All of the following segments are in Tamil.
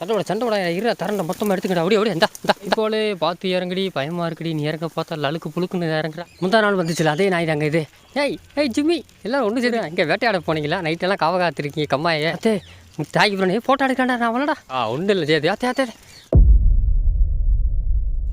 சண்டை சண்டை இரு தரண்ட மொத்தமாக எடுத்துக்கிட்ட அப்படியே அப்படியே இந்தா இந்தா. இப்போலே பார்த்து இறங்குடி பயமா இருக்குடி. நீ இறங்க பார்த்தா லழுக்கு புழுக்குன்னு இறங்குறா. முந்தா நாள் வந்துச்சுல அதே நாய் தாங்க இது. ஏய் ஏய் ஜிம்மி எல்லாரும் ஒன்று சரி. இங்கே வேட்டையாட போனீங்களா? நைட்டெல்லாம் காவ காத்திருக்கீங்க கம்மாயே. அத்தே தாய்க்கு பிறகு போட்டோ எடுக்கண்டா நான் அவளடா ஆ ஒன்றும் இல்லை சேது அத்தே அத்தே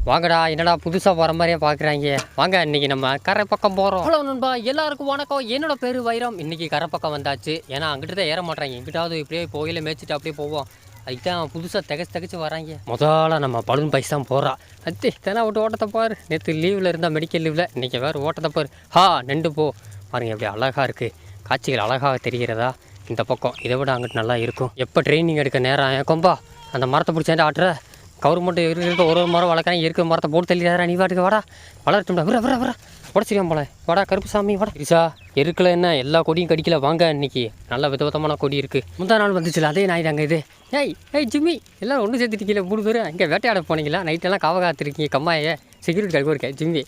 வாங்கடா என்னடா புதுசாக போகிற மாதிரியே பார்க்குறாங்க வாங்க இன்னைக்கு நம்ம கரை பக்கம் போகிறோம் ஹலோ நண்பா எல்லாருக்கும் வணக்கம். என்னோட பேர் வைரம். இன்னைக்கு கரை பக்கம் வந்தாச்சு. ஏன்னா அங்கிட்டு தான் ஏற மாட்டாங்க எங்கிட்டாவது இப்படியே கோயில மேய்ச்சிட்டு அப்படியே போவோம். அதுதான் புதுசாக தகச்சு தகச்சு வராங்க. முதல்ல நம்ம பலூன் பைஸ் தான் போகிறா அத்தி தினா விட்டு ஓட்டத்தை பாரு. நேற்று லீவில் இருந்தால் மெடிக்கல் லீவில் இன்றைக்கி வேறு ஓட்டத்தை பாரு. ஹா நெண்டு போ. பாருங்க எப்படி அழகாக இருக்குது காட்சிகள் அழகாக தெரிகிறதா? இந்த பக்கம். இதை விட அங்கிட்டு நல்லா இருக்கும். எப்போ ட்ரைனிங் எடுக்க நேரம் என் கொம்பா அந்த மரத்தை பிடிச்சாண்டு ஆட்டுற? கவர்மெண்ட் இருக்க ஒரு ஒரு மரம் வளர்க்குறேன் இருக்கிற மரத்தை போட்டு தள்ளிடாரா நீ வாட்டுக்கு வாடா. வளர்த்துடா விர விர விர உடச்சிரியாம் போல. வாடா கருப்பு சாமி வாடா. இருசா இருக்கல என்ன எல்லா கொடியும் கடிக்கல? வாங்க இன்னைக்கு நல்ல விதவிதமான கொடி இருக்கு. முந்தா நாள் வந்துச்சுல அதே நாய் தாங்க இது. ஏய் ஏய் ஜிம்மி எல்லாரும் ஒன்று சேர்த்துட்டீங்களே மூணு பேர் இங்கே வேட்டையாட போனீங்களா? நைட்டெல்லாம் காவ காத்திருக்கீங்க கம்மாயே. செக்யூரிட்டி கழுவு இருக்கேன் ஜிம்மி.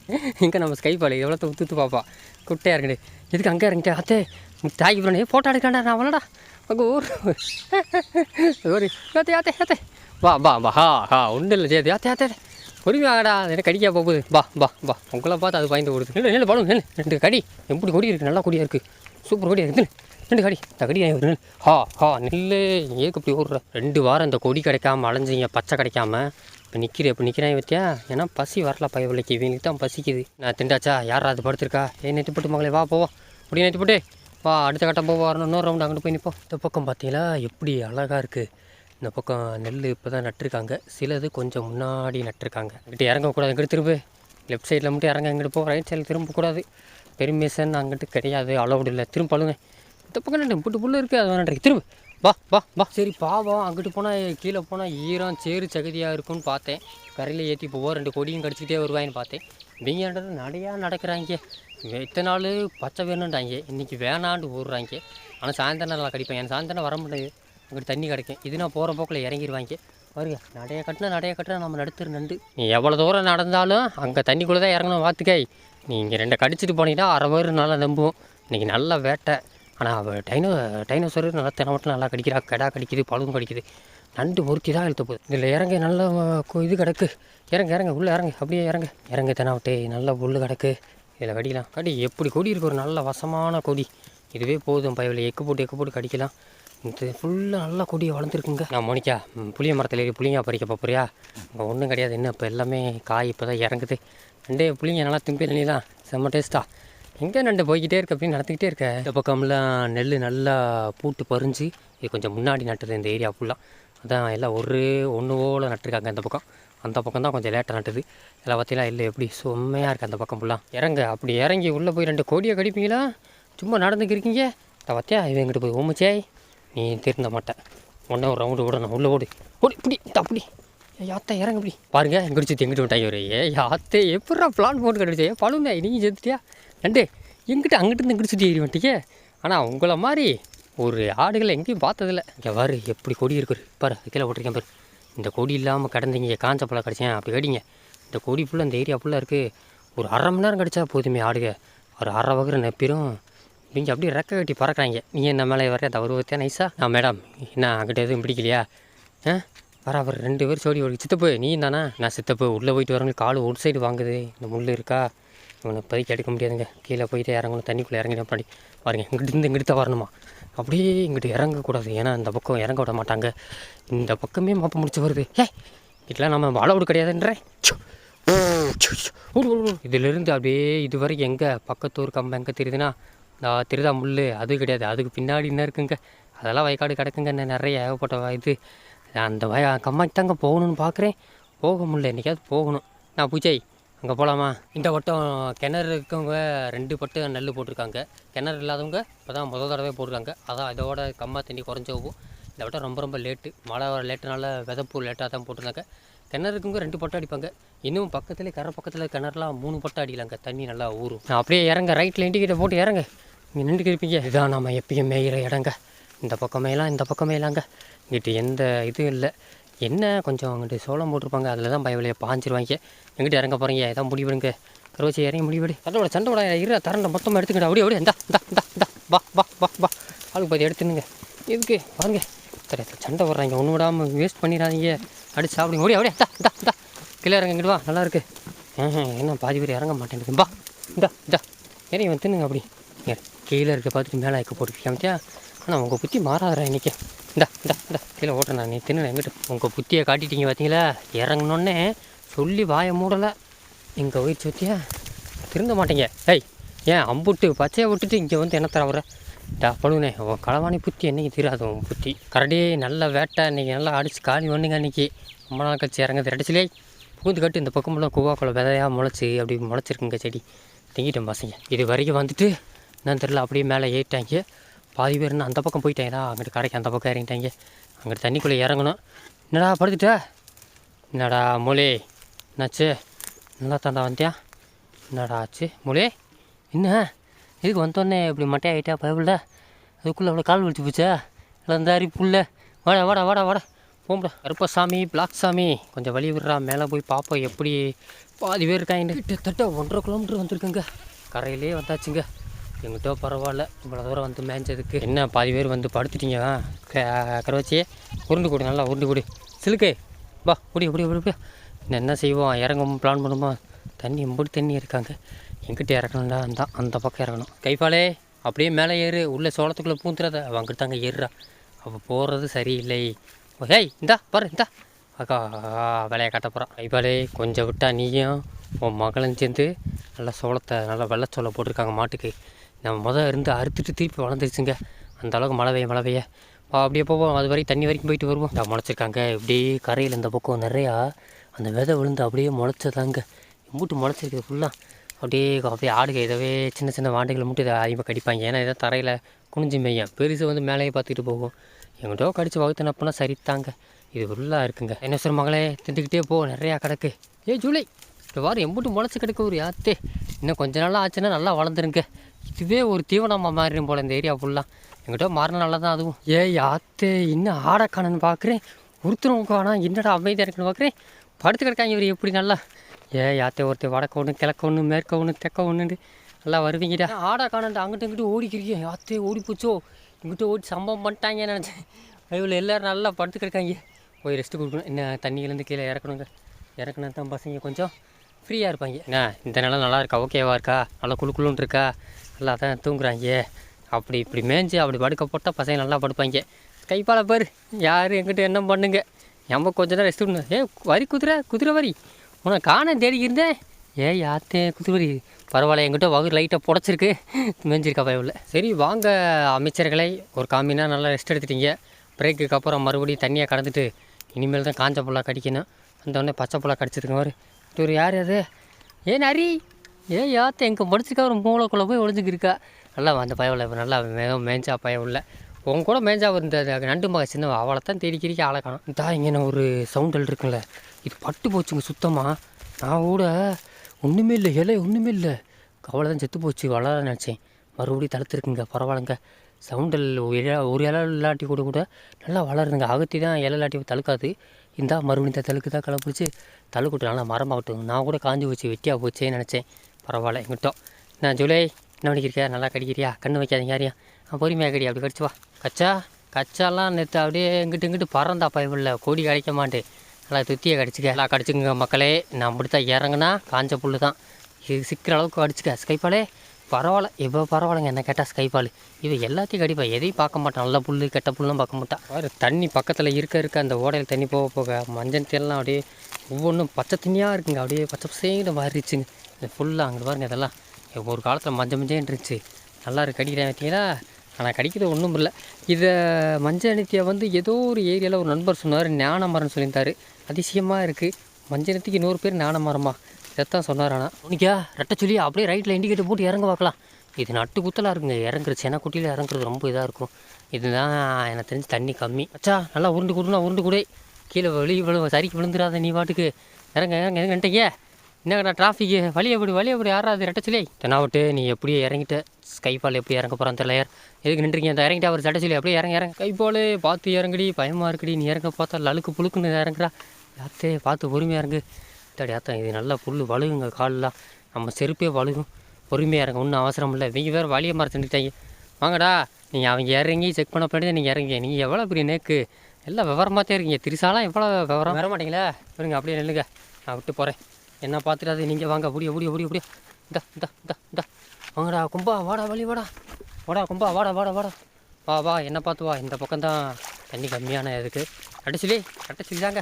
இங்கே நம்ம ஸ்கைபால் எவ்வளோ உத்து பார்ப்பா குட்டையாக இருக்குது. எதுக்கு அங்கே இறங்கிட்டேன் அத்தே தாய்க்கு பிறகு ஃபோட்டோ எடுக்காண்டா நான் அவளடா அங்கே ஊர். ஒரு யாத்தே யாத்தே யாத்தே வா வா வா. ஹா ஹா ஒன்றும் இல்லை சேது யாத்தே யாத்தே பொறுமையாகடா அது என்ன கடிக்கா போகுது. பா வா பா உங்களை பார்த்து அது பயந்து ஓடுது. நெல் நெல் பழம் நெல் ரெண்டு கடி. எப்படி கொடி இருக்குது நல்லா கொடியாக இருக்குது சூப்பர் கொடியாக இருக்குது ரெண்டு கடி. இந்த கடி ஒரு நெல் ஹா ஹா நெல் ஏக்கு இப்படி ஓடுற? ரெண்டு வாரம் இந்த கொடி கிடைக்காம அலைஞ்சிங்க பச்சை கிடைக்காம. இப்போ நிற்கிறேன் இப்போ நிற்கிறேன் பற்றியா ஏன்னா பசி வரல பயவில்லைக்கு இவங்களுக்கு தான் பசிக்குது. நான் திண்டாச்சா? யாரா அது படுத்திருக்கா? ஏ நேற்று போட்டு மகளே வா போவோம். அப்படி நேற்று போட்டு. வா அடுத்த கட்டம் போவோம். வரணும். இன்னொரு ரவுண்டு அங்கிட்டு போய் நிற்போம் இந்த பக்கம் பார்த்தீங்களா? எப்படி அழகாக இருக்குது இந்த பக்கம் நெல் இப்போ தான் நட்டிருக்காங்க. சிலது கொஞ்சம் முன்னாடி நட்டிருக்காங்க. இங்கிட்ட இறங்கக்கூடாது. இங்கிட்டு திரும்ப. லெஃப்ட் சைடில் மட்டும் இறங்க இங்கிட்டு போ. ரைட் சைடில் திரும்பக்கூடாது. பெர்மிஷன் அங்கிட்டு கிடையாது. அலௌடு இல்லை. திரும்ப பழுங்க இந்த பக்கம் நட்டு புட்டு புல்லு இருக்குது அது வேணான்றி திரும்ப. வா வா வா. சரி பாவம். அங்கிட்டு போனால் கீழே போனால் ஈரம் சேறு சகதியாக இருக்கும்னு பார்த்தேன். கரையில் ஏற்றி போவோம் ரெண்டு கொடியும் கடிச்சிக்கிட்டே வருவாயின்னு பார்த்தேன். இவங்கன்றது நிறையா நடக்கிறாங்க. இத்தனை நாள் பச்சை வேணுன்றாங்க இன்றைக்கி வேணான்னு ஊடுறாங்க ஆனால் சாயந்தரம் நல்லா கடிப்பேன். எனக்கு சாயந்தரம் வர முடியாது இங்கிட்டு தண்ணி கிடைக்கும். இது நான் போகிற போக்கில் இறங்கிடுவாங்க பாருங்க நடைய கட்டினா நடைய கட்டினா நம்ம நடுத்துரு நண்டு. நீ எவ்வளோ தூரம் நடந்தாலும் அங்கே தண்ணிக்குள்ளே தான் இறங்கணும் வாத்துக்காய் நீ இங்கே ரெண்டை கடிச்சிட்டு போனீங்கன்னா அரை பேர் நல்லா நம்பும் இன்றைக்கி நல்ல வேட்டை. ஆனால் அவள் டைனோ டைனோசர் நல்லா தினமட்டும் நல்லா கடிக்கிறா. கடா கடிக்குது பழுவும் கடிக்குது. நண்டு முறுக்கி தான் இழுத்து போகுது. இதில் இறங்க நல்ல இது கிடக்கு. இறங்க இறங்க உள்ளே இறங்க அப்படியே இறங்க. இறங்க தெனாவட்டே நல்ல உள்ளு கிடக்கு. இதில் கடிக்கலாம் கடி எப்படி கொடி இருக்கு? ஒரு நல்ல வசமான கொடி. இதுவே போதும் பயவில் எக்கு போட்டு எக்கு போட்டு கடிக்கலாம். இது ஃபுல்லாக நல்லா கொடியை வளர்ந்துருக்குங்க. நான் மோனிக்கா புளிய மரத்தில் ஏறி புளிங்க பறிக்க போறியா? அங்கே ஒன்றும் கிடையாது. என்ன இப்போ எல்லாமே காய் இப்போ தான் இறங்குது. ரெண்டே புளிங்க நல்லா திம்பிடலாம் செம்ம டேஸ்ட்டாக எங்கே நண்டு போய்கிட்டே இருக்க அப்படின்னு நடத்திக்கிட்டே இருக்க? இந்த பக்கம்லாம் நெல் நல்லா பூட்டு பறிஞ்சு இது கொஞ்சம் முன்னாடி நட்டுது இந்த ஏரியா ஃபுல்லாக அதான் எல்லாம் ஒரு ஒன்று ஓல நட்டுருக்காங்க இந்த பக்கம். அந்த பக்கம் தான் கொஞ்சம் லேட்டாக நட்டுது. எல்லாம் பார்த்தீங்கன்னா இல்லை எப்படி? செம்மையாக இருக்குது அந்த பக்கம் ஃபுல்லாக இறங்க அப்படி இறங்கி உள்ளே போய் ரெண்டு கோடியை கடிப்பீங்களா? சும்மா நடந்துக்கிருக்கீங்க? இந்த பார்த்தியா இவன் போய் ஓமிச்சே நீ திருந்த மாட்டேன். உடனே ஒரு ரவுண்டு விடணும் உள்ளே ஓடு. ஓடி இப்படி இந்த அப்படி ஏய், யாத்தா இறங்க இப்படி பாருங்க எங்கிட்டு சுற்றி எங்கிட்டு விட்டாங்க ஒரு ஏ யாத்தே எப்படா பிளான் போட்டு கடிச்சே பழுங்க நீங்கள் செத்துட்டியா? நண்டு எங்கிட்ட அங்கிட்டு இருந்து இங்கிட்டு சுற்றி ஏறி ஆனால் உங்களை மாதிரி ஒரு ஆடுகளை எங்கேயும் பார்த்ததில்ல. இங்கே பாரு எப்படி கொடி இருக்குது பாரு. கீழே போட்டிருக்கேன் பாரு. இந்த கொடி இல்லாமல் கடந்தீங்க காஞ்ச பழம் கிடச்சேன் அப்படி கடிங்க இந்த கொடி ஃபுல்லாக இந்த ஏரியா ஃபுல்லாக இருக்குது ஒரு அரை மணி நேரம் கிடச்சா போதுமே ஆடுக. ஒரு அரை வகுற நெப்பிரும் நீங்கள் அப்படியே ரெக்க கட்டி பறக்கிறாங்க. நீ என்ன மேலே வரையா தவறு வத்தியா நைஸா நான் மேடம் என்ன அங்கிட்ட எதுவும் பிடிக்கலையா? ஆ? வர அவர் ரெண்டு பேர் சோடி ஓடி. சித்தப்பு நீ தானா நான் சித்தப்பு உள்ளே போயிட்டு வரவங்க கால் ஒரு சைடு வாங்குது. இந்த முள் இருக்கா? இவனை இப்போதைக்கு எடுக்க முடியாதுங்க. கீழே போயிட்டு இறங்கணும். தண்ணிக்குள்ளே இறங்கிடும் பாடி. பாருங்க இங்கிட்டு இருந்து இங்கிட்டு தான் வரணுமா? அப்படியே இங்கிட்டு இறங்கக்கூடாது. ஏன்னா இந்த பக்கம் இறங்க விட மாட்டாங்க. இந்த பக்கமே மாப்ப முடிச்சு வருது. ஏ இதெல்லாம் நம்ம அளவுடு கிடையாதுன்றேன் ச்சோ. இதிலிருந்து அப்படியே இது வரைக்கும் எங்கே? பக்கத்தூர் கம்பம் எங்கே தெரியுதுன்னா இந்த திருதா முள் அது கிடையாது. அதுக்கு பின்னாடி என்ன இருக்குங்க? அதெல்லாம் வயக்காடு கிடக்குங்க. இன்னும் நிறைய ஏகப்பட்ட இது. அந்த வய கம்மாக்கு தாங்க போகணும்னு பார்க்குறேன் போக முடியல. என்றைக்காவது போகணும். நான் பூஜை. அங்கே போகலாமா இந்த வட்டம் கிணறு இருக்கவங்க ரெண்டு பட்டு நெல் போட்டிருக்காங்க. கிணறு இல்லாதவங்க இப்போ தான் முதல் தடவை போட்டிருக்காங்க அதான் இதோட கம்மா தண்ணி குறைஞ்ச போகும் இந்த வட்டம் ரொம்ப ரொம்ப லேட்டு மழை வர லேட்டுனால விதப்பு லேட்டாக தான் போட்டிருந்தாங்க. கிணறு இருக்குங்க ரெண்டு பட்டம் அடிப்பாங்க. இன்னும் பக்கத்துலேயே கரை பக்கத்தில் கிணறுலாம் மூணு பட்டம் அடிக்கலாங்க. தண்ணி நல்லா ஊறும். நான் அப்படியே இறங்க ரைட்டில் இண்டிகேட்டர் போட்டு இறங்க. நீங்கள் நின்றுட்டு இருப்பீங்க இதான் நம்ம எப்பயும் மேயிற இடங்க. இந்த பக்கமேலாம் இந்த பக்கமேலாங்க இங்கிட்டு எந்த இதுவும் இல்லை. என்ன கொஞ்சம் அங்கிட்டு சோளம் போட்டிருப்பாங்க. அதில் தான் பயவிலையை பாஞ்சிருவாங்க. எங்கிட்ட இறங்க போகிறீங்க எதாவது முடிவிடுங்க. கருவச்சி இறங்கி முடிவிடு. சண்டை சண்டை விட இரு தரண்ட மொத்தமாக எடுத்துக்கிட்ட அப்படியே அப்படியே இந்தா இந்தா இந்தா இந்தா. வா வா வா வா. ஆளுக்கு பாதி எடுத்துனுங்க எதுக்கு? பாருங்க. சரி சண்டை வர்றாங்க ஒன்று விடாமல் வேஸ்ட் பண்ணிடாதீங்க. அடிச்சா சாப்பிடுங்க. ஓடி அப்படியே தா தா தா கீழே இறங்க இங்கிட்டு வா. நல்லா இருக்கு. என்ன பாதி பேர் இறங்க மாட்டேங்குது. பா இந்தா இந்தா. சரி இவன் தின்னுங்க அப்படி. கீழே இருக்க பார்த்துட்டு மேலே ஐக்க போட்டுருக்காமத்தியா ஆனால் உங்கள் புத்தி மாறாதரா இன்றைக்கி இந்தா இந்தா இந்தா. கீழே ஓட்டுறேன் நீ தின்னு எங்கிட்ட உங்கள் புத்தியை காட்டிட்டீங்க பார்த்தீங்களா? இறங்கினோடனே சொல்லி வாயை மூடலை. இங்கே போய் சுற்றியா திருந்த மாட்டீங்க. ஏய் ஏன் அம்புட்டு பச்சையை விட்டுட்டு இங்கே வந்து என்ன தர வர டா உன் களவாணி புத்தி என்னைக்கு தீராது உன் புத்தி. கரடி நல்ல வேட்டை இன்றைக்கி நல்லா அடித்து காலி பண்ணுங்க அன்றைக்கி ரொம்ப நாள் கழிச்சு இறங்குது. அடிச்சிலே பூந்து கட்டு இந்த பக்கமெல்லாம் கூவாக்குள்ள விதையாக முளைச்சி அப்படி முளைச்சிருக்குங்க செடி. திங்கிட்டேன் பசங்க. இது வரைக்கும் வந்துட்டு என்னன்னு தெரில அப்படியே மேலே ஏறிட்டாங்க. பாதி பேர் இன்னும் அந்த பக்கம் போயிட்டாங்களா அங்கிட்டு கடைக்கு அந்த பக்கம் இறங்கிட்டாங்க. அங்கிட்டு தண்ணிக்குள்ளே இறங்கணும். என்னடா படுத்துட்ட? என்னடா மூலே என்னாச்சு? நல்லா தாண்டா வந்தியா? என்னடா ஆச்சு? மூலே என்ன? இதுக்கு வந்தோடனே இப்படி மட்டை ஆகிட்டா பயப்பட அதுக்குள்ளே அவ்வளோ கால் வலிச்சு போச்சா? இல்லை இந்த அரி புல்ல. வாடா வாடா வாடா வாடா. போம்டா கருப்பசாமி பிளாக் சாமி. கொஞ்சம் வழி விடுறா. மேலே போய் பார்ப்போம் எப்படி பாதி பேர் இருக்காங்க. கிட்டத்தட்ட ஒன்றரை கிலோமீட்டர் வந்திருக்குங்க. கரையிலே வந்தாச்சுங்க. எங்கிட்ட பரவாயில்ல. இவ்வளோ தூரம் வந்து மேய்ஞ்சதுக்கு என்ன பாதி பேர் வந்து படுத்துட்டீங்க? கரவச்சியே உருண்டு கொடு நல்லா உருண்டு கொடு சிலுக்கு. வா குடி ஓடி ஓடி என்ன செய்வோம்? இறங்கும் பிளான் பண்ணுமா தண்ணி எம்படி தண்ணி இருக்காங்க. எங்கிட்ட இறக்கணும்டா அந்த அந்த பக்கம் இறக்கணும் கைப்பாலே அப்படியே மேலே ஏறு. உள்ளே சோளத்துக்குள்ளே பூந்துடாத அங்கிட்டு தாங்க ஏறுறா. அப்போ போகிறது சரியில்லை. ஹேய் ஏய் இந்தா பாரு இந்தா. அக்கா வேலையை காட்ட போகிறான் கைப்பாலே கொஞ்சம் விட்டா நீயும் உன் மகளும் சேர்ந்து நல்லா சோளத்தை நல்லா வெள்ளை சோளம் போட்டிருக்காங்க மாட்டுக்கு. நம்ம முதல் இருந்து அறுத்துட்டு திருப்பி வளர்ந்துருச்சுங்க. அந்த அளவுக்கு மழை பெய்ய மழை பெய்ய. பா அப்படியே போவோம் அது வரைக்கும் தண்ணி வரைக்கும் போயிட்டு வருவோம். முளைச்சிருக்காங்க. இப்படி கரையில் இந்த பக்கம் நிறையா அந்த விதை விழுந்து அப்படியே முளைச்சதாங்க. மூட்டு முளைச்சிருக்கு ஃபுல்லாக அப்படியே அப்படியே ஆடுக இதவே சின்ன சின்ன வாண்டுகளை மட்டும் இதை அதிகமாக கடிப்பாங்க. ஏன்னா இதை தரையில் குனிஞ்சு மேயும். பெருசு வந்து மேலேயே பார்த்துட்டு போகும். எங்கிட்டோ கடிச்சு வகுத்துனப்பனா சரித்தாங்க இது ஃபுல்லாக இருக்குங்க. என்ன சொல்ற மகளே திண்டுக்கிட்டே போ நிறையா கிடக்கு. ஏ ஜூலை இந்த வாரம் எம்பிட்டு முளைச்சி கிடக்கு ஒரு யாத்தே. இன்னும் கொஞ்ச நாளாக ஆச்சுன்னா நல்லா வளர்ந்துருங்க. இதுவே ஒரு தீவனமாக மாறிடும் போல் இந்த ஏரியா ஃபுல்லாக எங்கிட்ட மாறின நல்லா தான் அதுவும். ஏ யாத்தே இன்னும் ஆடக்கானன்னு பார்க்குறேன் ஒருத்தரும் காணா என்னடா அமைதியாக இருக்குன்னு பார்க்குறேன் படுத்து கிடக்காங்க இவர் எப்படி நல்லா? ஏ யாத்தே ஒருத்தர் வடக்க ஒன்று கிழக்க ஒன்று மேற்க ஒன்று தெக்க ஒன்றுண்டு நல்லா வருவீங்கடா. ஆடா காணாண்டு அங்கிட்ட இங்கிட்டு ஓடிக்கிறீங்க யாத்தே ஓடி போச்சோ இங்கிட்ட ஓடி சம்பவம் பண்ணிட்டாங்க நினச்சேன். இவ்வளோ எல்லோரும் நல்லா படுத்து கிடக்காங்க போய் ரெஸ்ட் கொடுக்கணும். என்ன தண்ணியிலேருந்து கீழே இறக்கணுங்க. இறக்குனா தான் பசங்க கொஞ்சம் ஃப்ரீயாக இருப்பாங்க. என்ன இந்த நிலம் நல்லா இருக்கா? ஓகேவா இருக்கா? நல்லா குளு குளுன்னு இருக்கா? நல்லா தான் தூங்குறாங்க. அப்படி இப்படி மேய்ஞ்சு அப்படி படுக்க போட்டால் பசங்க நல்லா படுப்பாங்க. கைப்பால பாரு. யார் எங்கிட்ட என்ன பண்ணுங்க? நம்ம கொஞ்ச நேரம் ரெஸ்ட் பண்ணணும் ஏ வரி குதிரை குதிரை வரி. உன்னை காண தேடிக்கிருந்தேன் இருந்தேன் ஏ யாத்தே குத்துவரி பரவாயில்ல எங்கிட்ட வகு லைட்டாக புடச்சிருக்கு. மேஞ்சிருக்கா பயவில் சரி வாங்க அமைச்சர்களை. ஒரு காமினா நல்லா ரெஸ்ட் எடுத்துட்டீங்க. பிரேக்குக்கு அப்புறம் மறுபடியும் தண்ணியாக கடந்துட்டு இனிமேல் தான் காஞ்ச புல்லா கடிக்கணும். அந்த உடனே பச்சை புல்லா கடிச்சிருங்க பாரு. இவர் யார் அது? ஏ நரி! ஏ யாத்த எங்கே படிச்சிருக்கா ஒரு மூளைக்குள்ளே போய் ஒளிஞ்சுக்கிருக்கா நல்லா அந்த பயவில் இப்போ நல்லா மேகம் மேஞ்சா பயம் இல்லை உங்க கூட மேஞ்சா இருந்தது நண்டு மக சின்ன அவளை தான் தேடி ஆளை காணும். இந்த இங்கே ஒரு சவுண்டல் இருக்குல்ல. இது பட்டு போச்சுங்க சுத்தமாக நான் கூட ஒன்றுமே இல்லை இலை ஒன்றுமே இல்லை. கவலை தான் செத்து போச்சு வளர நினச்சேன். மறுபடியும் தளர்த்துருக்குங்க பரவாயில்லைங்க. சவுண்டில் ஒரு இலை ஒரு இலை இல்லாட்டி கூட கூட நல்லா வளருதுங்க. அகத்தி தான் இலை இல்லாட்டி தழுக்காது. இந்தா மறுபடியும் இந்த தழுக்கு தான் களை பிடிச்சி தழுக்குட்டு நல்லா மரமாகட்டும். நான் கூட காஞ்சி போச்சு வெட்டியாக போச்சேன்னு நினச்சேன். பரவாயில்ல எங்கிட்டோம். நான் ஜூலை என்ன பண்ணிக்கிறியா? நல்லா கடிக்கிறியா? கண்ணு வைக்காதீங்க யாரியா பொறுமையாக கடி அப்படி கடிச்சு வா. கச்சா கச்சாலாம் நேற்று அப்படியே இங்கிட்டு இங்கிட்டு பறந்தா பயமில்ல. கோடி கிடைக்க மாட்டேன். நல்லா துத்தியை கடிச்சிக்க. நல்லா கடிச்சுங்க மக்களே. நான் அப்படி தான் இறங்குனா காஞ்ச புல்லு தான் இது சிக்கிற அளவுக்கு கடிச்சிக்க. ஸ்கைப்பாலே பரவாயில்ல. இப்போ பரவாயில்லைங்க. என்ன கேட்டால் ஸ்கைப்பால். இவன் எல்லாத்தையும் கடிப்பா. எதையும் பார்க்க மாட்டான். நல்ல புல் கெட்ட புல்லும் பார்க்க மாட்டான். வேறு தண்ணி பக்கத்தில் இருக்க இருக்க அந்த ஓடையில் தண்ணி போக போக மஞ்சள் தேலாம் அப்படியே ஒவ்வொன்றும் பச்சை தண்ணியாக இருக்குங்க. அப்படியே பச்சை பசேன்னு மாறிடுச்சுங்க. இது ஃபுல்லாக அங்கே பாருங்க இதெல்லாம். ஒரு காலத்தில் மஞ்சள் மஞ்சள் இருந்துச்சு. நல்லா இருக்கு. கடிக்கிறேன் பார்த்தீங்களா ஆனால் கடிக்கிறது ஒன்றும் இல்லை. இதை மஞ்சள் அணித்தியை வந்து ஏதோ ஒரு ஏரியாவில் ஒரு நண்பர் சொன்னார். ஞான சொல்லியிருந்தார். அதிசயமாக இருக்குது மஞ்சனத்துக்கு இன்னொரு பேர் ஞான மரமா இதைத்தான் சொன்னார் ஆனால் உனிக்கா ரெட்டை சொல்லி அப்படியே ரைட்டில் இண்டிகேட்டர் போட்டு இறங்க பார்க்கலாம். இது நட்டு குத்தலாக இருக்குங்க. இறங்குறது சென குட்டியில் இறங்குறது ரொம்ப இதாக இருக்கும். இதுதான் எனக்கு தெரிஞ்சு தண்ணி கம்மி. அச்சா நல்லா உருண்டு கொடுனா உருண்டு கூட. கீழே வழி விழு சரிக்கு விழுந்துடாத நீ பாட்டுக்கு. இறங்க இறங்க இறங்கிட்டீங்க என்னங்கடா டிராஃபிக்கு வழி எப்படி வழி எப்படி யாராவது ரெட்டச்சிலே தென்னாவட்டு நீ எப்படியே இறங்கிட்ட? ஸ்கைஃபால் எப்படி இறங்க போகிறான் தெரியல யார்? எதுக்கு நின்றுங்க அந்த இறங்கிட்டா அவர் சட்டச்சிலே அப்படியே இறங்க இறங்க. கைபால் பார்த்து இறங்குடி பயமாக இருக்குடி. நீ இறங்க பார்த்தா லழுக்கு புழுக்குன்னு இறங்குறா. யாத்தே பார்த்து பொறுமையாக இறங்கு தடி ஆத்தம் இது நல்லா புல் வழுகுங்க காலெலாம் நம்ம செருப்பே வழுகும். பொறுமையாக இறங்க ஒன்றும் அவசரம் இல்லை. இவங்க வேறு வழியை மரத்துட்டாங்க வாங்கடா நீங்கள் அவங்க இறங்கி செக் பண்ண பின்னாடி நீங்கள் இறங்கி நீங்கள் எவ்வளோ பெரிய நேக்கு? எல்லாம் விவரமாத்தே இருக்கீங்க. திரிசாலாம் எவ்வளோ விவரம்? வர மாட்டீங்களா? இருங்க அப்படியே நில்லுங்க. நான் விட்டு போகிறேன் என்ன பார்த்துட்டாது நீங்கள் வாங்க. முடிய முடிய முடிய முடிய இந்த இந்த இந்த இந்த. வாங்கடா கும்பா வாடா வழி வாடா. வாடா கும்பா வாடா வாடா வாடா. வா வா என்ன பார்த்து வா. இந்த பக்கம் தான் தண்ணி கம்மியான இதுக்கு. கடைசிலே கடைசிலி தாங்க.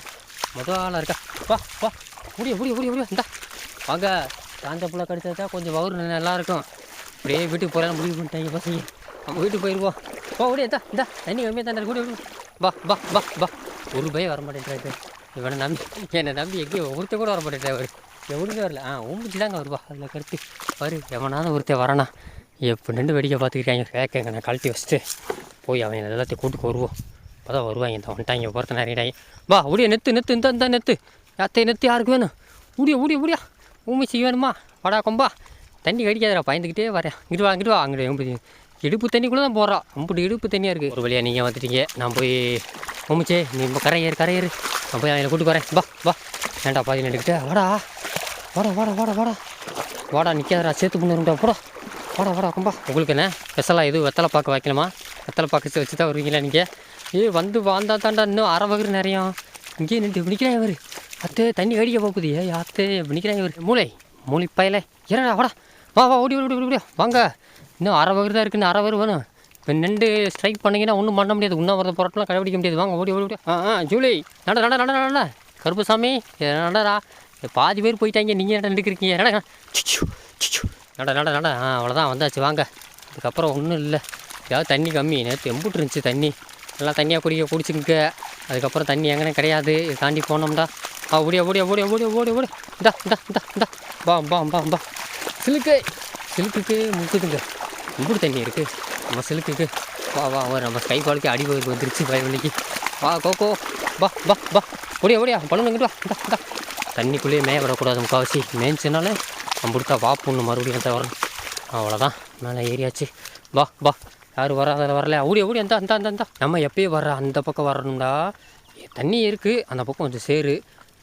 மொதல் ஆளாக இருக்கா வா வா. முடிய முடிய முடிய முடிய இந்தா. வாங்க. காஞ்ச புள்ள கடிச்சா கொஞ்சம் வவுறு நல்லாயிருக்கும் அப்படியே வீட்டுக்கு போகலான்னு முடிவு பண்ணிட்டாங்க பசங்க. நம்ம வீட்டுக்கு போயிடுவோம் வா ஓடியா இந்தா இந்தா. தண்ணி கம்மியாக தானே கூடி வா வா வா வா. ஒரு பயம் வர மாட்டேன்றாரு இவனை நம்பி என்னை நம்பி எங்கேயும் ஒருத்தர் கூட வர மாட்டேன்றாரு எவனுமே வரல. ஆ உங்களுக்கு தாங்க வருவா. அதில் கருத்து. பாரு எவனாவது ஒருத்தன் வரானா. எப்போ நின்று வேடிக்கை பார்த்துக்கிட்டாங்க கேட்கங்க நான் கழட்டி வச்சுட்டு போய் அவன் எல்லாத்தையும் கூட்டுக்கு வருவோம். அப்பதான் வருவாங்க இந்த வந்துட்டாங்க ஒருத்தன் நிறைய வா உடைய நெத்து நெத்து இந்த இந்த நெத்து. யாத்தையும் நெத்து யாருக்கு வேணும்? ஊடியா ஊடியா உடியா. ஊமி செய்ய வேணுமா? வாடா கொம்பா. தண்ணி கடிக்காதடா பயந்துக்கிட்டே வரேன் இங்கிட்டு வா இங்கிட்டு வா. அங்கிட்டு எம்புடி இடுப்பு தண்ணிக்குள்ளே தான் போகிறான் அம்புட்டு இடுப்பு தண்ணியாக இருக்குது ஒரு வழியாக நீங்கள் வந்துட்டீங்க. நான் போய் ஊமிச்சே நீ இப்போ கரையேறு கரையேறு. நான் போய் அதில் கூட்டு வரேன். வா வா. ஏன்டா பாதி நின்றுக்கிட்டே வாடா. வாடா வாடா வாடா வாடா. வாடா நிற்காதடா சேர்த்து பண்ணுறா போடா. வாடா வாடா கும்பா. உங்களுக்கு என்ன? ஸ்பெஷலாக எதுவும் வெத்தலை பார்க்க வைக்கணுமா? வெத்தலை பார்க்க வச்சு தான் வருவீங்களா நீங்கள் ஏ வந்து வாழ்ந்தா தாண்டா இன்னும் அரை நிறையா இங்கேயே நின்று நிற்கிறான் இவர். அத்தே தண்ணி அடிக்க போகுது ஏ அத்தே நிற்கிறான் இவர். மூளை மூளை பயலே. ஏறடா வாடா. வா வா ஓடி ஓடி ஓடி ஓடி வாங்க. இன்னும் அரை தான் இருக்குன்னு அரை வகுறு வேணும். இப்போ நின்று ஸ்ட்ரைக் பண்ணிங்கன்னா ஒன்றும் பண்ண முடியாது. உண்ணாவிரத போராட்டம்லாம் கடைபிடிக்க முடியாது. வாங்க ஓடி ஓடி ஓடி. ஆ ஆ ஜூலி. நட நட நட நட கருப்புசாமி நடடா. பாதி பேர் போயிட்டாங்க. நீங்கள் நட நிற்கிறீங்க நட சிச்சு, சிச்சு. நட நட நட. ஆ அவ்வளோதான் வந்தாச்சு. வாங்க. அதுக்கப்புறம் ஒன்றும் இல்லை. ஏதாவது தண்ணி கம்மி. நேற்று எம்பிட்டு இருந்துச்சு தண்ணி. நல்லா தண்ணியாக குடிக்க குடிச்சுங்க அதுக்கப்புறம் தண்ணி எங்கனே கிடையாது. இதை தாண்டி போனோம்டா. ஆ ஓடியா ஓடியா ஓடியா ஓடியா ஓடி ஓடி இந்தா இந்தா இந்தா இந்தா. பா பா பா பா சிலுக்கு. சிலுக்குக்கு முக்குதுங்க. இம்புட்டு தண்ணி இருக்குது நம்ம சிலுக்குக்கு. வா வா வா. நம்ம கை பாலுக்கு அடி போயிருக்கு வந்துருச்சு பயவலிக்கு வா கோகோ பா பா பா ஓடியா ஓடியா. பழம் வா. இந்தா இந்தா. தண்ணிக்குள்ளேயே மேய விடக்கூடாது முக்கால்வாசி. மேய்ச்சினாலே நம்ம கொடுத்தா வா பொண்ணு மறுபடியும் வந்து வரணும் அவ்வளோதான் மேலே ஏறியாச்சு. வா வா. யாரும் வராத வரல ஓடி ஓடி அந்த அந்த அந்த அந்த நம்ம எப்பயும் வர்ற அந்த பக்கம் வரணும்டா. தண்ணி இருக்குது அந்த பக்கம் கொஞ்சம் சேரு.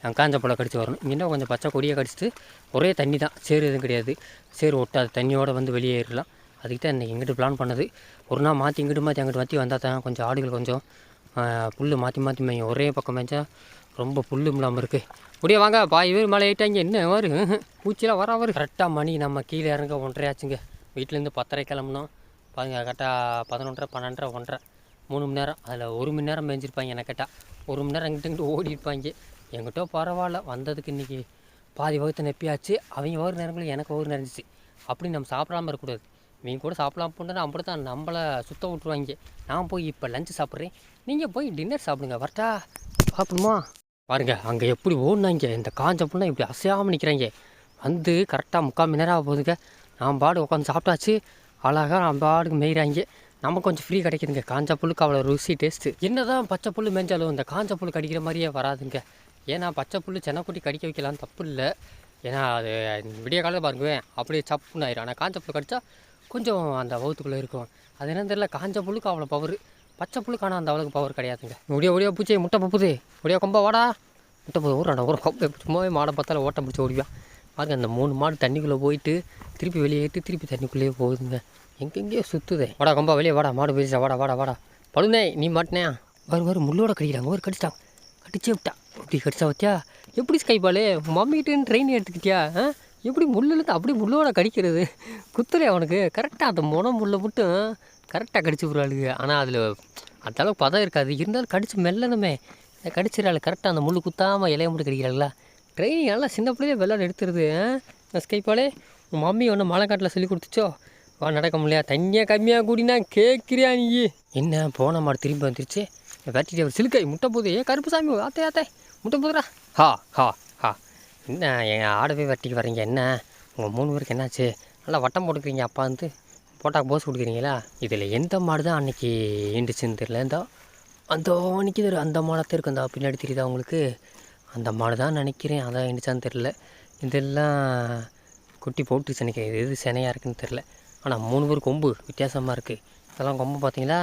அஹ் காஞ்ச பழம் கடிச்சு வரணும். இங்கே கொஞ்சம் பச்சை கொடியை கடிச்சிட்டு ஒரே தண்ணி தான். சேரு எதுவும் கிடையாது. சேரு ஒட்டாது. தண்ணியோடு வந்து வெளியே ஏறலாம் அதுக்கு தான் இன்றைக்கி இங்கிட்டு பிளான் பண்ணது. ஒரு நாள் மாற்றி இங்கிட்டு மாற்றி அங்கிட்டு மாற்றி வந்தால் தான் கொஞ்சம் ஆடுகள் கொஞ்சம் புல் மாற்றி மாற்றி மேயும். ஒரே பக்கம் மேய்ச்சா ரொம்ப புல்லும் இல்லாமல் இருக்குது முடிய வாங்க. பாய் இவர் மழை ஆகிட்டாங்க என்ன வரும் பூச்சிலாம் வர வரும் கரெக்டாக மணி. நம்ம கீழே இறங்க ஒன்றரை ஆச்சுங்க வீட்டிலேருந்து பத்தரை கிளம்புனோம். பாருங்க கரெக்டாக பதினொன்றரை பன்னெண்டரை ஒன்றரை மூணு மணி நேரம். அதில் ஒரு மணி நேரம் மேய்ஞ்சிருப்பாங்க என்ன கேட்டால் ஒரு மணி நேரம் எங்கிட்ட இங்கிட்டு ஓடி இருப்பாங்க. எங்கிட்ட பரவாயில்ல வந்ததுக்கு இன்றைக்கி பாதி வகுத்து நெப்பியாச்சு. அவங்க ஒரு நேரங்களும் எனக்கு ஒரு நிறைஞ்சிச்சு அப்படி நம்ம சாப்பிடாம இருக்கக்கூடாது. நீங்கள் கூட சாப்பிடாம போனால் அப்படி தான் நம்மளை சுத்த விட்ருவாங்க நான் போய் இப்போ லஞ்சு சாப்பிட்றேன். நீங்கள் போய் டின்னர் சாப்பிடுங்க வரட்டா? சாப்பிடுமா? பாருங்க அங்கே எப்படி ஓடுனாங்க இந்த காஞ்ச புண்ணா இப்படி அசையாமல் நிற்கிறாங்க வந்து கரெக்டாக முக்கால் மணி நேரம் ஆக போகுதுங்க. நான் பாடு உட்காந்து சாப்பிட்டாச்சு. அழகாக நம்ம ஆடுக்கு மேய்கிறாங்க நமக்கு கொஞ்சம் ஃப்ரீ கிடைக்குதுங்க. காஞ்ச புல்லுக்கு அவ்வளோ ருசி டேஸ்ட்டு என்ன தான் பச்சை புல் மேய்ஞ்சாலும் இந்த காஞ்ச புல் கடிக்கிற மாதிரியே வராதுங்க. ஏன்னா பச்சை புல் சென்னக்குட்டி கடிக்க வைக்கலாம் தப்பு இல்லை. ஏன்னா அது விடிய காலையில் பாருங்குவேன் அப்படியே சப்புன்னு ஆயிரும். ஆனால் காஞ்ச புல் கடித்தா கொஞ்சம் அந்த வகுத்துக்குள்ளே இருக்கும். அது என்னன்னு தெரியல காஞ்ச புல்லுக்கு அவ்வளோ பவர் பச்சை புல்லுக்கு ஆனால் அந்த அவ்வளோக்கு பவர் கிடையாதுங்க. ஒடியா ஒடியா பூச்சி முட்டை பப்புது ஒடியா கொம்பா வாடா. முட்டை போது ஊறாடா ஊரம் சும்மாவே மாடை பார்த்தாலும் ஓட்டம் பிடிச்சி ஓடிவான் பாருங்க அந்த மூணு மாடு தண்ணிக்குள்ளே போயிட்டு திருப்பி வெளியே திருப்பி தண்ணிக்குள்ளேயே போகுதுங்க. எங்கெங்கேயோ சுற்றுதே வாடா கொம்பா வெளியே வாடா மாடு போயிடுச்சா வாடா வாடா வாடா. பழுந்தே நீ மாட்டினே வரும் வரும் முள்ளோட கடிக்கிறாங்க. ஒரு கடிச்சிட்டான் கடிச்சே விட்டா. இப்படி கடிச்சா பார்த்தியா எப்படி ஸ்கைபாலு மம்மிகிட்டேன்னு ட்ரெயின் எடுத்துக்கிட்டியா? ஆ? எப்படி முள்ளுலேருந்து அப்படியே முள்ளோட கடிக்கிறது? குத்துறே அவனுக்கு. கரெக்டாக அந்த முனை முள்ளை மட்டும் கரெக்டாக கடிச்சு விடுறாளுங்க. ஆனால் அதில் அந்த அளவுக்கு பதம் இருக்காது. இருந்தாலும் கடிச்சு மெல்லணுமே. கடிச்சிடறாள் கரெக்டாக அந்த முள் குத்தாமல் இலைய மட்டும் கடிக்கிறாங்களா ட்ரைனிங் நல்லா சின்ன பிள்ளையே வெள்ளாட எடுத்துருது ஸ்கைப்பாலே உன் மம்மி ஒன்று மழை காட்டில் சொல்லி கொடுத்துச்சோ? வா நடக்க முடியல தண்ணியாக கம்மியாக கூடினா கேட்குறியா நீ? என்ன போன மாடு திரும்பி வந்துருச்சு? வேட்டிட்டு அவர் சிலுக்கை முட்டை போகுது ஏ கருப்பு சாமி ஆத்தே ஆத்தே முட்டை போதுடா. ஹா ஹா ஹா. என்ன என் ஆடை போய் வெட்டிக்கு வரீங்க என்ன? உங்கள் மூணு பேருக்கு என்னாச்சு? நல்லா வட்டம் போட்டுக்கிறீங்க அப்பா வந்து. போட்டாக்கு போஸ் கொடுக்குறீங்களா? இதில் எந்த மாடு தான் அன்னைக்கு ஈண்டுச்சுன்னு தெரியல. இந்த அந்த அன்னைக்கு அந்த மாடத்தை இருக்கு அந்த பின்னாடி தெரியுதா உங்களுக்கு? அந்த மாடு தான் நினைக்கிறேன். அதான் ஈண்டுச்சான்னு தெரில இதெல்லாம் குட்டி போட்டு எனக்கு இது எது சினையாக இருக்குன்னு தெரில ஆனால் மூணு பேர் கொம்பு வித்தியாசமாக இருக்குது இதெல்லாம் கொம்பு பார்த்தீங்களா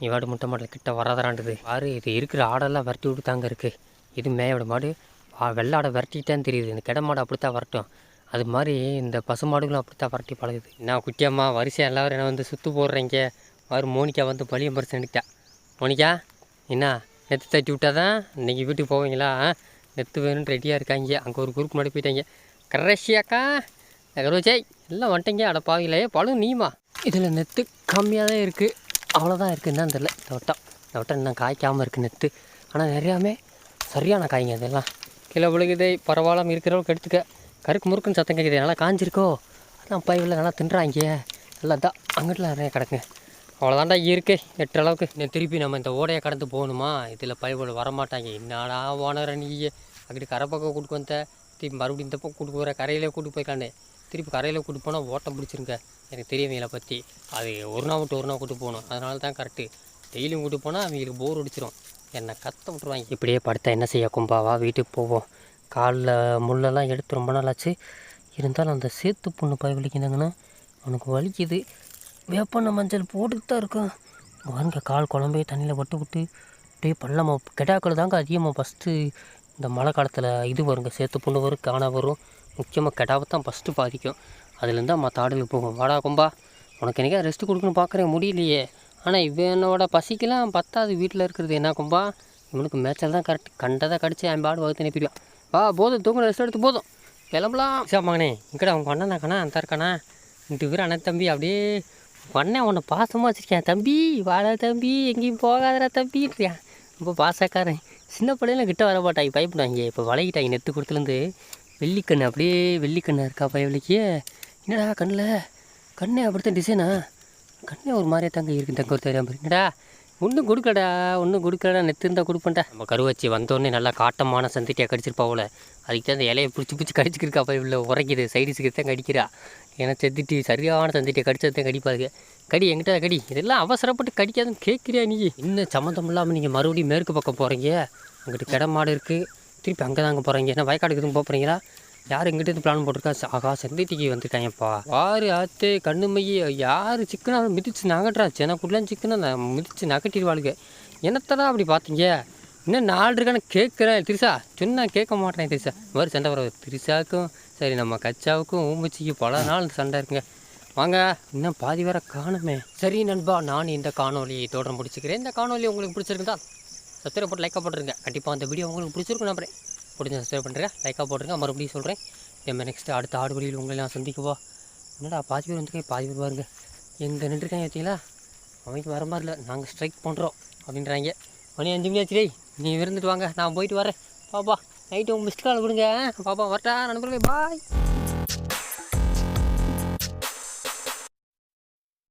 நீ வாடு முட்டை மாடல் கிட்ட வராதராண்டுது பாரு இது இருக்கிற ஆடெல்லாம் விரட்டி விட்டு தாங்க இருக்குது இது மேயோட மாடு. வெள்ளாடை விரட்டிட்டான்னு தெரியுது. இந்த கிட மாடு அப்படித்தான் வரட்டும். அது மாதிரி இந்த பசுமாடுகளும் அப்படித்தான் வரட்டி பழகுது. என்ன குட்டியம்மா வரிசையாக எல்லாரும் என்ன வந்து சுற்று போடுறீங்க. மாதிரி மோனிக்கா வந்து பழியம் பரிசு எடுத்தா மோனிக்கா என்ன நெத்து தட்டி விட்டாதான் இன்னைக்கு வீட்டுக்கு போவீங்களா? நெத்து வேணும்னு ரெடியாக இருக்காங்க. அங்கே ஒரு குரூப் முன்னாடி போயிட்டாங்க. கரேஷியாக்கா கரோஜாய் எல்லாம் வந்துட்டீங்க. அட பாவிலையே பழம் நீமா இதில் நெத்து கம்மியாக தான் இருக்குது அவ்வளோதான் இருக்குதுன்னு தான் தெரில இந்த வட்டம். இந்த வட்டம் இன்னும் காய்க்காமல் இருக்குது நெத்து ஆனால் நிறையாமே சரியான காய்ங்க இதெல்லாம். கீழே விழுகுதே. பரவாயில்லாம இருக்கிறவங்களுக்கு எடுத்துக்க. கருக்கு முறுக்குன்னு சத்தம் கேட்குது நல்லா காஞ்சிருக்கோ? அதான் பயிரில் நல்லா தின்றாங்க. நல்லா தான் அங்கிட்டலாம் நிறைய கிடக்குங்க. அவ்வளோதான்டா இயற்கை எட்டு அளவுக்கு. இன்னும் திருப்பி நம்ம இந்த ஓடையை கடந்து போகணுமா? இதில் பைபிள் வரமாட்டாங்க. என்னடா ஓனர் நீ அப்படி கரை பக்கம் கூட்டு வந்த திருப்பி மறுபடியும் இந்த பக்கம் கூட்டு போகிற கரையிலே கூட்டு போய்க்கானே திருப்பி கரையில் கூட்டு போனால் ஓட்டம் பிடிச்சிருங்க. எனக்கு தெரியும் இவங்களை பற்றி அது ஒரு நாள் விட்டு ஒரு நாள் கூட்டு போகணும். அதனால தான் கரெக்டு டெய்லியும் கூட்டு போனால் அவங்களுக்கு போர் அடிச்சிடும் என்னை கத்த விட்டுருவாங்க. இப்படியே படுத்தா என்ன செய்ய? கும்பாவா வீட்டுக்கு போவோம். காலில் முள்ளெல்லாம் எடுத்து ரொம்ப நாள் ஆச்சு. இருந்தாலும் அந்த சேத்து புண்ணு பாய் வலிக்குதாங்கண்ணா? அவனுக்கு வலிக்குது. வேப்பண்ண மஞ்சள் போட்டுக்கிட்டு தான் இருக்கும் வாங்க கால் குழம்பே தண்ணியில் பட்டு விட்டு அப்படியே பள்ளம் கெடாக்கள் தாங்க அதிகமாக ஃபஸ்ட்டு இந்த மழை காலத்தில் இது வருங்க சேர்த்து புண்ணு வரும் காணா வரும். முக்கியமாக கெடாவை தான் ஃபஸ்ட்டு பாதிக்கும். அதுலேருந்து தான் மற்ற ஆடுகள் போகும். வாடா கும்பா உனக்கு என்னைக்கா ரெஸ்ட் கொடுக்கணும்னு பார்க்குறேன் முடியலையே. ஆனால் இவனோட பசிக்கெல்லாம் பத்தாது வீட்டில் இருக்கிறது. என்ன கும்பா இவனுக்கு மேய்ச்சல் தான் கரெக்ட் கண்டதாக கடிச்சு என் பாடு வகுத்து நினைப்பிடுவான் வா போதும் தூங்க ரெஸ்ட் எடுத்து போதும். கிளம்பலாம். சாமாங்கண்ணே இங்கடா உங்கள் அண்ணன் தாக்கண்ணா அந்த இருக்கானா? இந்த பேர் அண்ணன் தம்பி அப்படியே உடனே உன்னை பாசமாக வச்சுருக்கேன். தம்பி வாடா தம்பி எங்கேயும் போகாதடா தம்பின்றியான் ரொம்ப பாசக்காரன். சின்ன பிள்ளைல கிட்ட வர மாட்டாங்க பயப்படுவாங்க. இப்போ வளையிட்டாங்க நெத்து கொடுத்துலேருந்து வெள்ளிக்கண்ணு அப்படியே வெள்ளிக்கண்ணு இருக்கா பயவலிக்கு என்னடா கண்ணில்? கண்ணே அப்படித்தான் டிசைனா கண்ணே ஒரு மாதிரியே தாங்க இருக்குது தங்க ஒரு தெரியாமல் என்னடா? ஒன்றும் கொடுக்கடா ஒன்றும் கொடுக்கடா நெத்து இருந்தால் கொடுப்பேன்டா. நம்ம கருவச்சி வந்தோடனே நல்லா காட்டமான சந்திட்டியாக கடிச்சிருப்பாவுல அதுக்கு தான் அந்த இலையை பிடிச்சி பிடிச்சி கடிச்சிக்கிருக்கா போய் உள்ள உரைக்குது. சைடிஸுக்கு தான் கடிக்கிறா. ஏன்னா செத்துட்டு சரியான சந்திட்டியை கடிச்சது தான் கடி எங்கிட்ட கடி. இதெல்லாம் அவசரப்பட்டு கடிக்காதுன்னு கேட்குறியா நீ? இன்னும் சம்மந்தம் இல்லாமல் நீங்கள் மறுபடியும் மேற்கு பக்கம் போகிறீங்க அங்கிட்டு கிட மாடு இருக்குது திருப்பி அங்கே தாங்க போகிறீங்க என்ன வயக்காடுக்கு எதுவும் போக போகிறீங்களா யார் எங்கிட்ட இருந்து பிளான் போட்டிருக்கா? ஆகா செந்திட்டிக்கு வந்துட்டாங்கப்பா யார் ஆத்து கண்ணுமையி யார் சிக்கனாக மிதிச்சு நகட்டுறாச்சு எனக்குள்ளே சிக்கனாக நான் மிதிச்சு நகட்டிடுவாளுங்க என்னத்தடா அப்படி பார்த்தீங்க இன்னும் நாலு இருக்கான்னு கேட்குறேன். திரிசா சொன்னால் கேட்க மாட்டேன் திரிசா இந்த மாதிரி சண்டை வர. திரிசாவுக்கும் சரி நம்ம கச்சாவுக்கும் ஊம்பச்சிக்கு பல நாள் சண்டை இருக்குங்க. வாங்க இன்னும் பாதி வேற காணுமே. சரி நண்பா நான் இந்த காணொலியை தொடர முடிச்சுக்கிறேன். இந்த காணொலி உங்களுக்கு பிடிச்சிருக்குதா? சப்ஸ்கிரைப் போட்டு லைக்காக போட்டுருங்க. கண்டிப்பாக அந்த வீடியோ உங்களுக்கு பிடிச்சிருக்கும் நம்புறேன். பிடிச்ச சப்ஸ்கிரைப் பண்ணுறேன் லைக்காக போட்டுருங்க. மறுபடியும் சொல்கிறேன் நம்ம நெக்ஸ்ட் அடுத்த ஆடுபடியில் உங்களை நான் சந்திக்கவா என்னடா பாதி பேர் வந்துருக்கேன் பாதி பேர் பாருங்க. எங்கே நின்றுருக்காங்க பார்த்தீங்களா? அவங்க வர மாதிரி இல்லை. நாங்கள் ஸ்ட்ரைக் பண்ணுறோம் அப்படின்றாங்க. மணி அஞ்சு மணி ஆச்சு டேய். நீ இருந்துட்டு வாங்க நான் போயிட்டு வரேன். பாப்பா நைட்டு உங்கள் மிஸ்ட் கால் கொடுங்க பாப்பா வரட்டா நண்பர்களே பாய்